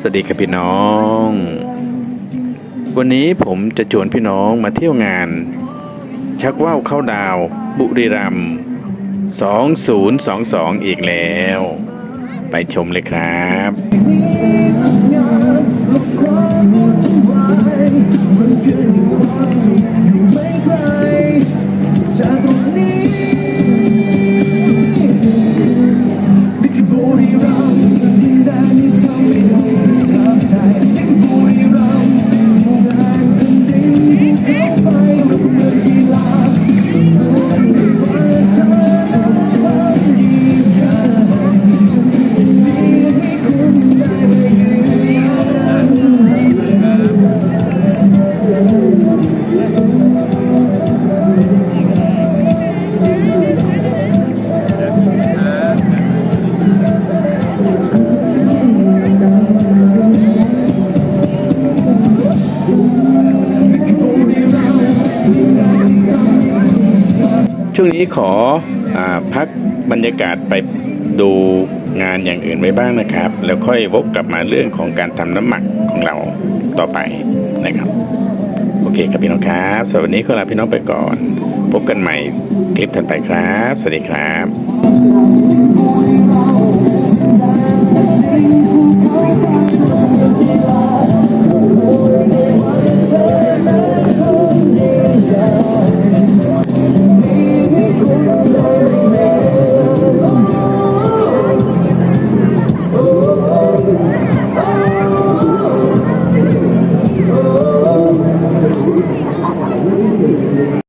สวัสดีครับพี่น้อง วันนี้ผมจะชวนพี่น้องมาเที่ยวงาน ชักว่าวเข้าดาว บุรีรัมย์2022 อีกแล้ว ไปชมเลยครับ ช่วงนี้ขออพักบรรยากาศไปดูงานอย่างอื่นไว้บ้างนะครับ แล้วค่อยวกกลับมาเรื่องของการทำน้ำหมักของเราต่อไปนะครับ โอเคครับพี่น้องครับ สวัสดีขอลาพี่น้องไปก่อน พบกันใหม่คลิปถัดไปครับ สวัสดีครับ